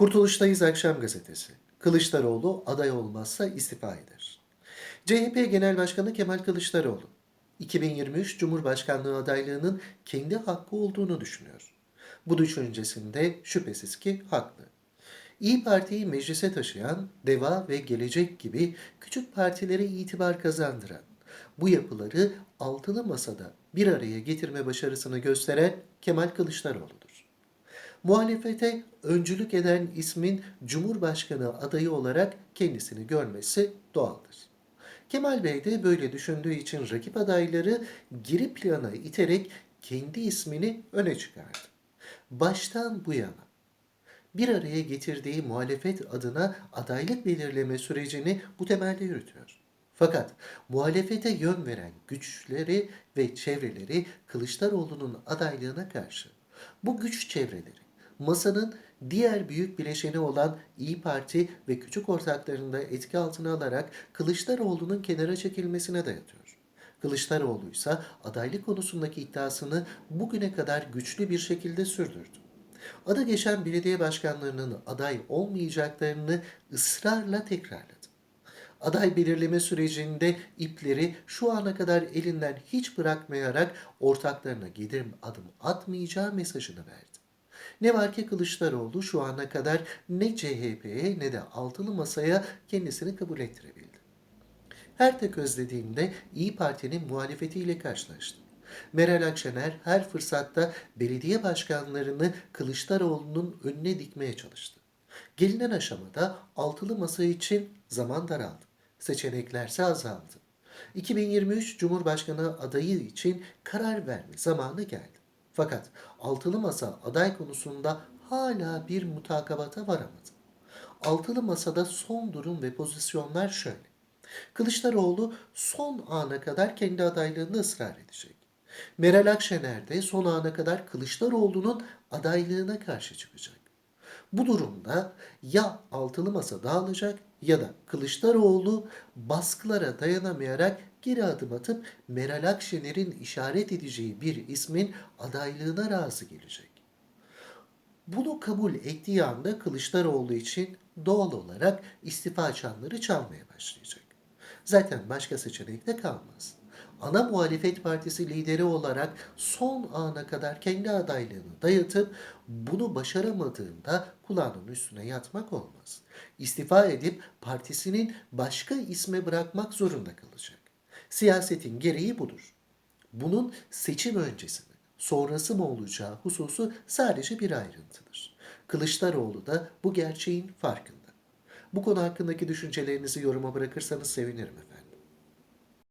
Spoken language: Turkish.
Kurtuluştayız Akşam Gazetesi. Kılıçdaroğlu aday olmazsa istifa eder. CHP Genel Başkanı Kemal Kılıçdaroğlu, 2023 Cumhurbaşkanlığı adaylığının kendi hakkı olduğunu düşünüyor. Bu düşüncesinde şüphesiz ki haklı. İyi Parti'yi meclise taşıyan, DEVA ve Gelecek gibi küçük partilere itibar kazandıran, bu yapıları altılı masada bir araya getirme başarısını gösteren Kemal Kılıçdaroğlu'dur. Muhalefete öncülük eden ismin Cumhurbaşkanı adayı olarak kendisini görmesi doğaldır. Kemal Bey de böyle düşündüğü için rakip adayları geri plana iterek kendi ismini öne çıkardı. Baştan bu yana bir araya getirdiği muhalefet adına adaylık belirleme sürecini bu temelde yürütüyor. Fakat muhalefete yön veren güçleri ve çevreleri Kılıçdaroğlu'nun adaylığına karşı. Bu güç çevreleri masanın diğer büyük bileşeni olan İyi Parti ve küçük ortaklarını da etki altına alarak Kılıçdaroğlu'nun kenara çekilmesine dayatıyor. Kılıçdaroğlu ise adaylık konusundaki iddiasını bugüne kadar güçlü bir şekilde sürdürdü. Adı geçen belediye başkanlarının aday olmayacaklarını ısrarla tekrarladı. Aday belirleme sürecinde ipleri şu ana kadar elinden hiç bırakmayarak ortaklarına gelir adım atmayacağı mesajını verdi. Ne var ki Kılıçdaroğlu şu ana kadar ne CHP'ye ne de altılı masaya kendisini kabul ettirebildi. Her tek özlediğinde İyi Parti'nin muhalefetiyle karşılaştı. Meral Akşener her fırsatta belediye başkanlarını Kılıçdaroğlu'nun önüne dikmeye çalıştı. Gelinen aşamada altılı masa için zaman daraldı. Seçeneklerse azaldı. 2023 Cumhurbaşkanı adayı için karar verme zamanı geldi. Fakat altılı masa aday konusunda hala bir mutakabata varamadı. Altılı masada son durum ve pozisyonlar şöyle. Kılıçdaroğlu son ana kadar kendi adaylığında ısrar edecek. Meral Akşener de son ana kadar Kılıçdaroğlu'nun adaylığına karşı çıkacak. Bu durumda ya altılı masa dağılacak ya da Kılıçdaroğlu baskılara dayanamayarak geri adım atıp Meral Akşener'in işaret edeceği bir ismin adaylığına razı gelecek. Bunu kabul ettiği anda Kılıçdaroğlu için doğal olarak istifa çanları çalmaya başlayacak. Zaten başka seçenek de kalmaz. Ana muhalefet partisi lideri olarak son ana kadar kendi adaylığını dayatıp bunu başaramadığında kulağının üstüne yatmak olmaz. İstifa edip partisinin başka isme bırakmak zorunda kalacak. Siyasetin gereği budur. Bunun seçim öncesi mi, sonrası mı olacağı hususu sadece bir ayrıntıdır. Kılıçdaroğlu da bu gerçeğin farkında. Bu konu hakkındaki düşüncelerinizi yoruma bırakırsanız sevinirim efendim.